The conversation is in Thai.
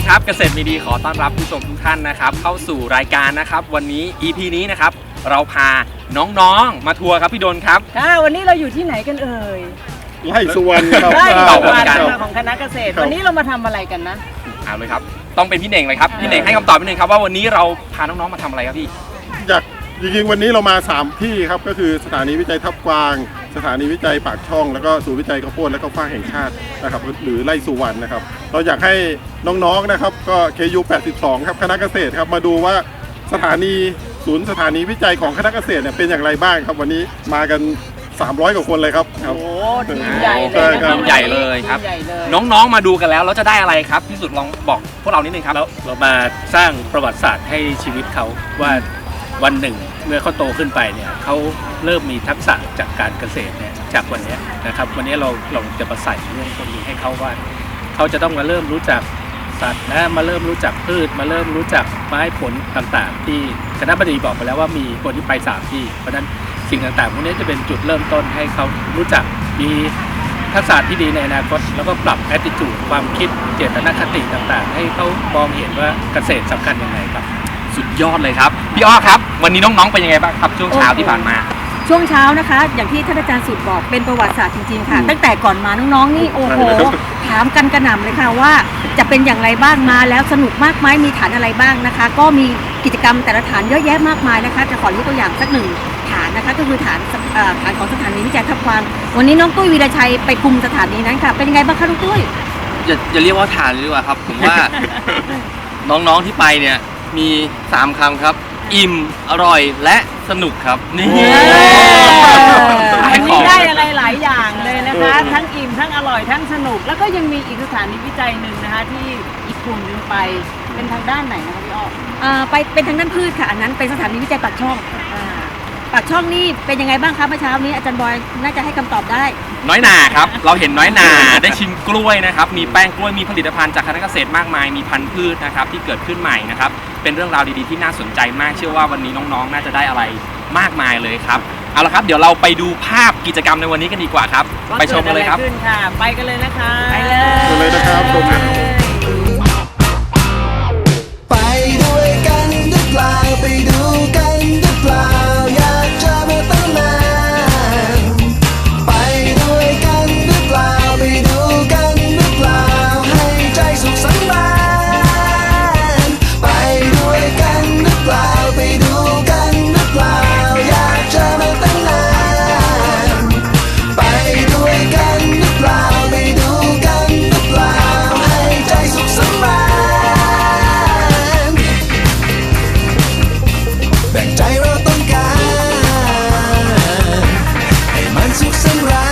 ดีครับเกษตรมีดีขอต้อนรับผู้ชมทุกท่านนะครับ เข้าสู่รายการนะครับ วันนี้ EP นี้นะครับเราพาน้องๆมาทัวร์ครับพี่ดนครับ ค่ะวันนี้เราอยู่ที่ไหนกันเอ่ยไล่สุวรรณครับไร่ต่ต่ออกัวันนกันของคณะเกษตรครับวันนี้เรามาทำอะไรกันนะ เอาเลยครับต้องเป็นพี่เน่งเลยครับเออพี่เน่งให้คำตอบพี่เน่งครับว่าวันนี้เราพาน้องๆมาทำอะไรครับพี่ อยากจริงๆวันนี้เรามา 3 ที่ครับ ก็คือสถานีวิจัยทับกวาง สถานีวิจัยปากช่อง แล้วก็ศูนย์วิจัยข้าวโพดและข้าวฟ่างแห่งชาตินะครับหรือไร่สุวรรณนะครับ เราอยากให้น้องๆนะครับก็ KU 82 ครับคณะเกษตรครับมาดูว่าสถานีศูนย์สถานีวิจัยของคณะเกษตรเนี่ยเป็นอย่างไรบ้างครับวันนี้มากัน 300 กว่าคนเลยครับครับ โอ้ทีมใหญ่เลยใช่นะคคะรับทีมใหญ่เลยครับ ทีมใหญ่เลยน้องๆมาดูกันแล้วเราจะได้อะไรครับพี่สุดลองบอกพวกเรานิดนึงครับ เราเรามาสร้างประวัติศาสตร์ให้ชีวิตเขาว่า วันหนึ่งเมื่อเขาโตขึ้นไปเนี่ยเขาเริ่มมีทักษะจากการเกษตรเนี่ยจากวันนี้นะครับ วันนี้เราเราจะมาใส่เรื่องพวกนี้ให้เขาว่าเขาจะต้องมาเริ่มรู้จักสัตว์นะมาเริ่มรู้จักพืช มาเริ่มรู้จักไม้ผลต่างๆ ที่คณะบดีบอกไปแล้วว่ามีคนที่ไปสามที่ เพราะฉะนั้นสิ่งต่างๆพวกนี้จะเป็นจุดเริ่มต้นให้เขารู้จักมีทักษะที่ดีในอนาคตแล้วก็ปรับ attitude ความคิดเจตนคติต่างๆ ให้เขามองเห็นว่าเกษตรสำคัญยังไงครับ ยอดเลยครับพี่อ้อครับ วันนี้น้องๆเป็นยังไงบ้างครับช่วงเช้าที่ผ่านมา ช่วงเช้านะคะ อย่างที่ท่านอาจารย์สุดบอกเป็นประวัติศาสตร์จริงๆค่ะอืมตั้งแต่ก่อนมาน้องๆนี่โอ้โหใช่ครับถามกันกระหน่ำเลยค่ะว่า จะเป็นอย่างไรบ้างมาแล้วสนุกมากไหมมีฐานอะไรบ้างนะคะ ก็มีกิจกรรมแต่ละฐานเยอะแยะมากมายนะคะจะขอยกตัวอย่างสักหนึ่งฐานนะคะก็คือฐานเอ่อฐานของสถานีวิจัยทับควางวันนี้น้องตุ้ยวีรชัยไปคุมสถานีนั้นค่ะเป็นยังไงบ้างคะน้องตุ้ยอย่าอย่าเรียกว่าฐานเลยดีกว่าครับ ผมว่า น้องๆที่ไปเนี่ย มีสามคำครับ อิ่ม อร่อยและสนุกครับ นี่วันนี้ได้อะไรหลายอย่างเลยนะคะ ทั้งอิ่มทั้งอร่อยทั้งสนุก แล้วก็ยังมีอีกสถานีวิจัยหนึ่งนะคะ ที่อีกกลุ่มหนึงไปเป็นทางด้านไหนนะคะพี่อ้อเอ่อไปเป็นทางด้านพืชค่ะ อันนั้นเป็นสถานีวิจัยปากช่องอ่า ปากช่องนี่เป็นยังไงบ้างคะเมื่อเช้านี้อาจารย์บอยน่าจะให้คำตอบได้ น้อยหนาครับ เราเห็นน้อยหนาได้ชิมกล้วยนะครับ มีแป้งกล้วยมีผลิตภัณฑ์จากคณะเกษตรมากมาย มีพันธุ์พืชนะครับที่เกิดขึ้นใหม่นะครับ เป็นเรื่องราวดีๆที่น่าสนใจมาก เชื่อว่าวันนี้น้องๆ น่าจะได้อะไรมากมายเลยครับ เอาละครับ เดี๋ยวเราไปดูภาพกิจกรรมในวันนี้กันดีกว่าครับ ไปชมกันเลยครับไปกันเลยนะคะ ไปเลย ไปเลยนะครับชมครับ ไปด้วยกันหรือเปล่าไปดูกัน สุขสำราญ